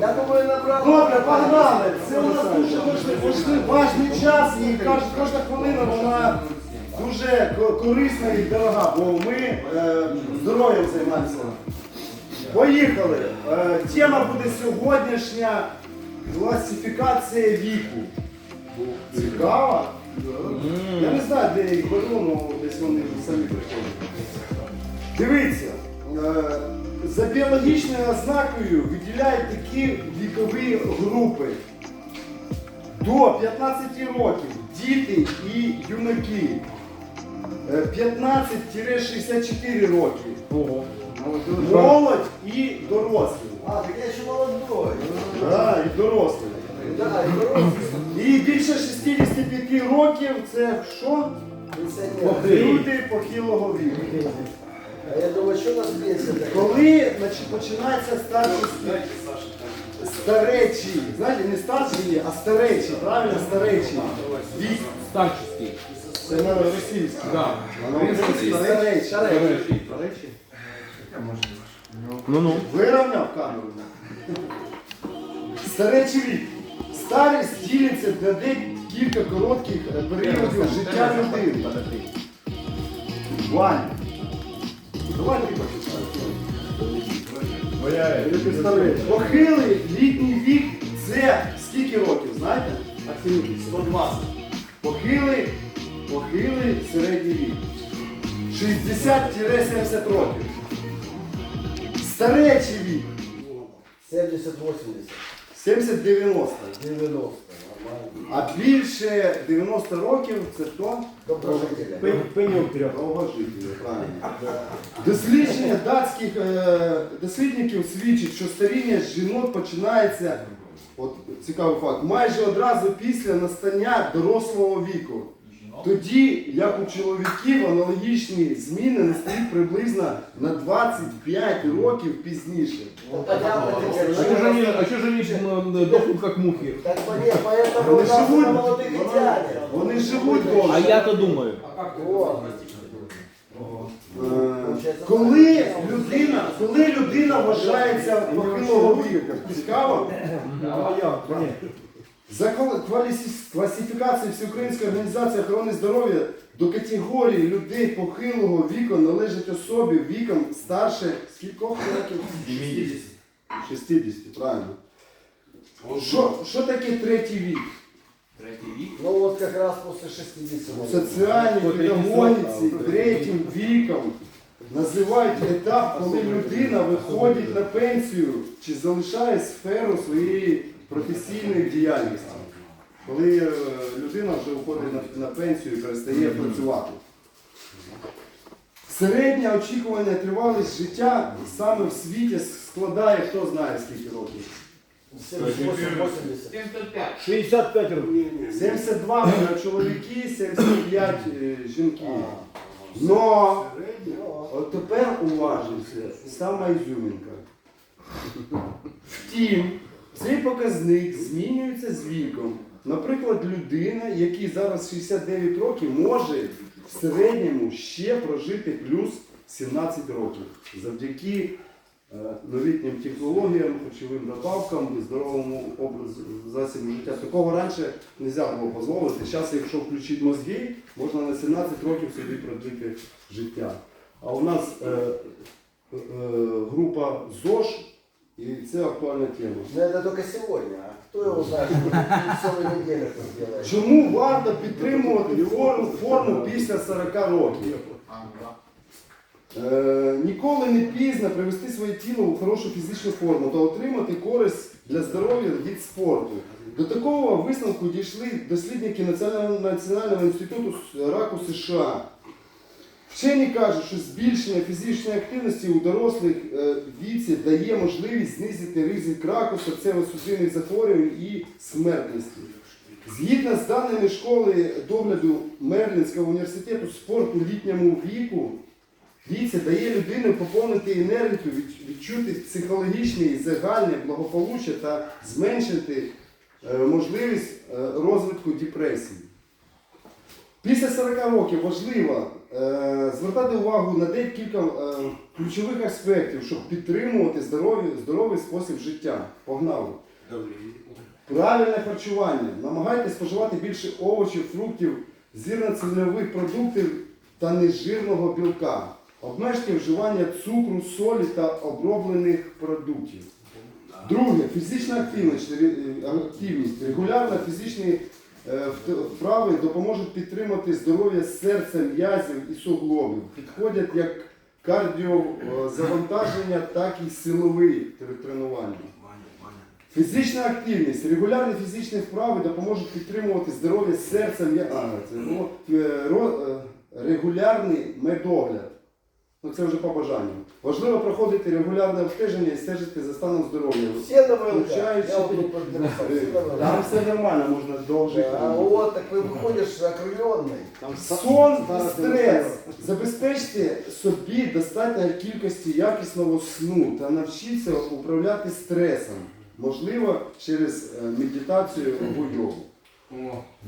Я думаю, набрав. Добре, погнали. Це у нас дуже важливий, важливий, важний час і кож- кожна хвилина вона дуже ко- корисна і дорога, бо ми е, здоров'ям займаємося. Поїхали. Е, тема буде сьогоднішня класифікація віку. Цікаво? Я не знаю, де я їх беру, але десь вони самі приходять. Дивіться, за біологічною ознакою виділяють такі вікові групи. До 15 років діти і юнаки. Е, 15-64 роки. Молодь і дорослі. А, так я ще молодой. Да, і дорослі. Да, і дорослий. І більше 65 років це що? Люди похилого віку. А я думаю, що у нас пенсія така? Коли значить, починається старчий старечі, знаєте, не старші, а старечі, правильно старечі. Вік. Старческий. Це на російській. Да. Українській старечі. Ну-ну. Вирівняв камеру. Старечий вік. Старість ділиться на декілька коротких е, періодів життя людини. Ваня. Давай ти почитай. Похилий літній вік це скільки років, знаєте? 120. Похилий, похилий середній вік. 60-70 років. Старечий вік. 70-80. 70-90. 90. А більше 90 років це хто? Доброжителя. Трьох. Довгожителі, правильно. Дослідження датських е, дослідників свідчить, що старіння жінок починається, от цікавий факт, майже одразу після настання дорослого віку. Тоді, як у чоловіків, аналогічні зміни настають приблизно на 25 років пізніше. Ну, понятно, А теперь, что же что- они, а чё же они м, дохнут как мухи? Так понятно, поэтому у Вони нас живуть, на молодых и тянет. вони живуть довше. А я-то думаю. Вот. Е, Коли людина, коли людина вважається похилого віку, цікаво? За квали- Квалісі- класифікацією Всеукраїнської організації охорони здоров'я до категорії людей похилого віку належать особі віком старше скількох років? 60. 60, правильно. Що, що таке третій вік? Ну вот как раз после 60. В соціальній педагогіці третім віком називають етап, коли людина виходить на пенсію чи залишає сферу своєї професійної діяльності. Коли е, людина вже виходить на, на пенсію і перестає працювати. Середня очікування тривалість життя саме в світі складає, хто знає скільки років. 78-80. 65 рублей. 72 чоловіки, 75 е, жінки. Но от тепер уважніше, сама ізюмінка. Втім, цей показник змінюється з віком. Наприклад, людина, якій зараз 69 років, може в середньому ще прожити плюс 17 років завдяки е, новітнім технологіям, харчовим добавкам і здоровому образу засобу життя. Такого раніше не можна було дозволити. Зараз, якщо включити мозги, можна на 17 років собі продлити життя. А у нас е, е, група ЗОЖ, і це актуальна тема. Но это только сегодня. А кто его знает, что целую неделю это сделает? Чому варто підтримувати форму, форму після 40 років? Е, ніколи не пізно привести своє тіло у хорошу фізичну форму та отримати користь для здоров'я від спорту. До такого висновку дійшли дослідники Національного, Національного інституту раку США. Вчені кажуть, що збільшення фізичної активності у дорослих е, віці дає можливість знизити ризик раку, серцево-судинних захворювань і смертності. Згідно з даними школи догляду Мерлінського університету, спорт у літньому віку віці дає людині поповнити енергію, відчути психологічне і загальне благополуччя та зменшити е, можливість е, розвитку депресії. Після 40 років важливо звертати увагу на декілька е, ключових аспектів, щоб підтримувати здоровий, здоровий спосіб життя. Погнали. Правильне харчування. Намагайтесь споживати більше овочів, фруктів, зірно-цільнових продуктів та нежирного білка. Обмежте вживання цукру, солі та оброблених продуктів. Друге, фізична активність, ре- активність. Е, вт- вправи допоможуть підтримати здоров'я серця, м'язів і суглобів. Підходять як кардіозавантаження, так і силові тренування. Фізична активність, регулярні фізичні вправи допоможуть підтримувати здоров'я серця, м'я- а, це було, е, е, регулярний медогляд. Ну це вже по бажанню. Важливо проходити регулярне обстеження і стежити за станом здоров'я. Все на ВЛК. Включаючи- Я вот тут подписал, все на ВЛК. Там все нормально, можна довжити. А вот, так вы выходишь окрыленный. Сон і стрес. Забезпечте собі достатньої кількості якісного сну та навчіться управляти стресом. Можливо, через е, медитацію або йогу.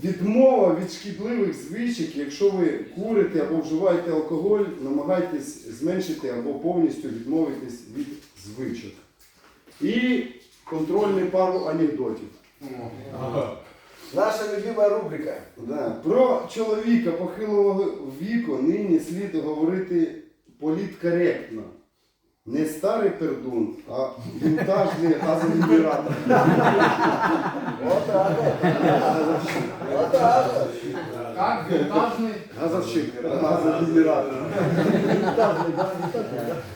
Відмова від шкідливих звичок, якщо ви курите або вживаєте алкоголь, намагайтесь зменшити або повністю відмовитись від звичок. І контрольний пару анекдотів. Наша любимая рубрика. Да. Про чоловіка похилого віку нині слід говорити політкоректно. Не старий пердун, а вінтажний газогенератор. Вот так вот. Вот так вот. Как винтажный. Газовщик, газогенератор.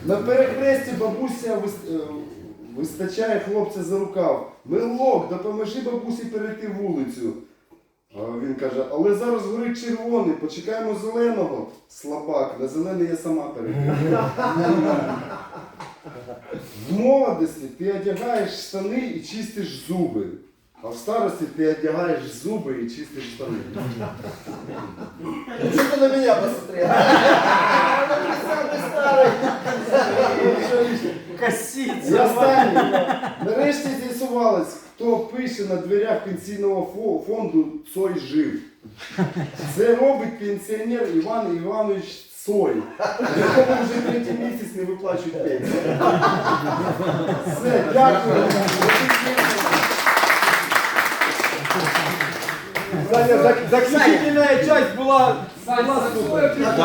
На перехресті бабуся е, вистачає хлопця за рукав. Милок, допоможи бабусі перейти вулицю. А він каже, але зараз горить червоний, почекаємо зеленого. Слабак, на зелений я сама перейду. В молодості ти одягаєш штани і чистиш зуби. А в старості ти одягаєш зуби і чистиш штани. Ну что ты на меня посмотрел? Ты самый старый. І останнє. Нарешті з'ясувалось, хто пише на дверях пенсійного фо- фонду Цой жив. Це робить пенсіонер Іван Іванович Цой, якому вже третій місяць не виплачують пенсію. Все, дякую. Саня, зак- заключительная часть была... Супер. твой